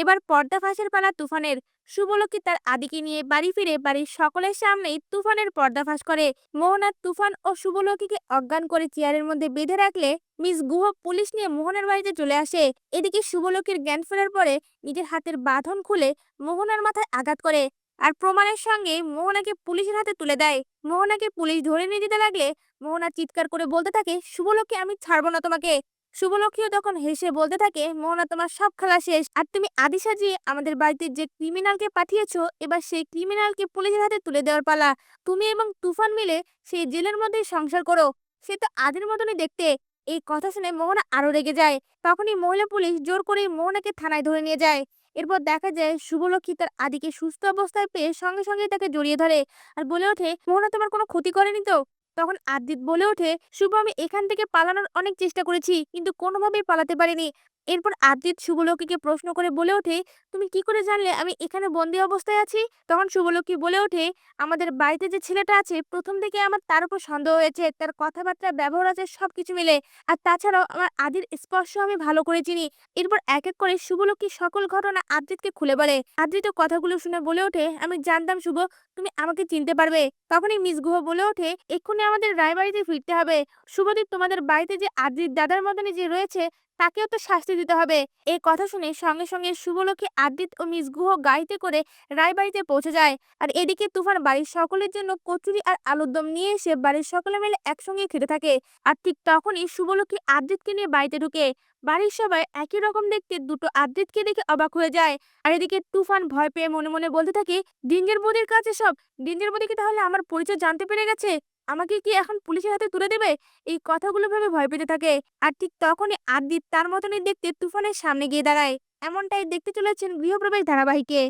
এবার পর্দা ফাঁসের পালা তুফানের শুভলক্ষী তার আদিকে নিয়ে বাড়ি ফিরে বাড়ির সকলের সামনেই তুফানের পর্দাফাঁস করে। মোহনা তুফান ও শুভলক্ষীকে অজ্ঞান করে চেয়ারের মধ্যে বেঁধে রাখলে মিস গুহ পুলিশ নিয়ে মোহনের বাড়িতে চলে আসে। এদিকে শুভলক্ষীর জ্ঞান ফেরার পরে নিজের হাতের বাঁধন খুলে মোহনার মাথায় আঘাত করে আর প্রমাণের সঙ্গে মোহনাকে পুলিশের হাতে তুলে দেয়। মোহনাকে পুলিশ ধরে নিয়ে যেতে লাগলে মোহনা চিৎকার করে বলতে থাকে, শুভলক্ষী, আমি ছাড়বো না তোমাকে। শুভলক্ষীও তখন হেসে বলতে থাকে, মোহনা, তোমার সব খেলা শেষ। আর তুমি আদি সাজিয়ে আমাদের বাড়িতে যে ক্রিমিনালকে পাঠিয়েছো, এবার সেই ক্রিমিনালকে পুলিশের হাতে তুলে দেওয়ার পালা। তুমি এবং তুফান মিলে সেই জেলের মধ্যেই সংসার করো। সে তো আদির মতনই দেখতে। এই কথা শুনে মোহনা আরও রেগে যায়। তখনই মহিলা পুলিশ জোর করে মোহনাকে থানায় ধরে নিয়ে যায়। এরপর দেখা যায় শুভলক্ষী তার আদিকে সুস্থ অবস্থায় পেয়ে সঙ্গে সঙ্গে তাকে জড়িয়ে ধরে। আর বলে ওঠে, মোহনা, তোমার কোনো ক্ষতি করেনি তো? তখন আদিত বলে ওঠে, শুভ, আমি এখান থেকে পালানোর অনেক চেষ্টা করেছি, কিন্তু কোনোভাবেই পালাতে পারিনি। এরপর আদিত শুভলক্ষীকে প্রশ্ন করে বলে ওঠে, তুমি কি করে জানলে? আমি এখানে বন্দি অবস্থায় আছি। তখন শুভলক্ষী বলে ওঠে, আমাদের বাড়িতে যে ছেলেটা আছে, প্রথম থেকে আমার তার উপর সন্দেহ হয়েছে, তার কথাবার্তা, ব্যবহার আছে, সবকিছু মিলে। আর তাছাড়াও আমার আদির স্পর্শ আমি ভালো করে চিনি। এরপর এক এক করে শুভলক্ষী সকল ঘটনা আদ্রিতকে খুলে বলে। আদ্রিত কথাগুলো শুনে বলে ওঠে, আমি জানতাম শুভ, তুমি আমাকে চিনতে পারবে। তখনই মিস গুহ বলে ওঠে, এক্ষুনি আমাদের রায়বাড়িতে ফিরতে হবে। শুভদীপ, তোমাদের বাড়িতে যে আদ্রিত দাদার মতনই যে রয়েছে তাকেও তো শাস্তি দিতে হবে। এই কথা শুনে সঙ্গে সঙ্গে শুভলক্ষী আদ্রিত ও মিস গুহ গাড়িতে করে রায়বাড়িতে পৌঁছে যায়। আর এদিকে তুফান বাড়ির সকলের জন্য কচুরি আর আলুর দম নিয়ে এসে বাড়ির সকলে মিলে একসঙ্গে খেতে থাকে। আর ঠিক তখনই শুভলক্ষী আদ্রিতকে নিয়ে বাড়িতে ঢুকে। বাড়ির সবাই একই রকম দেখতে দুটো আদ্রিতকে দেখে অবাক হয়ে যায়। আর এদিকে তুফান ভয় পেয়ে মনে মনে বলতে থাকে ডিঞ্জের বদির কাছে সব? ডিঞ্জের বদিকে তাহলে আমার পরিচয় জানতে পেরে গেছে? আমাকে কি এখন পুলিশের হাতে তুলে দেবে? এই কথাগুলো ভেবে ভয় পেতে থাকে। আর ঠিক তখনই আদিত তার মতনই দেখতে তুফানের সামনে গিয়ে দাঁড়ায়। এমনটাই দেখতে চলেছেন গৃহপ্রবেশ ধারাবাহিকে।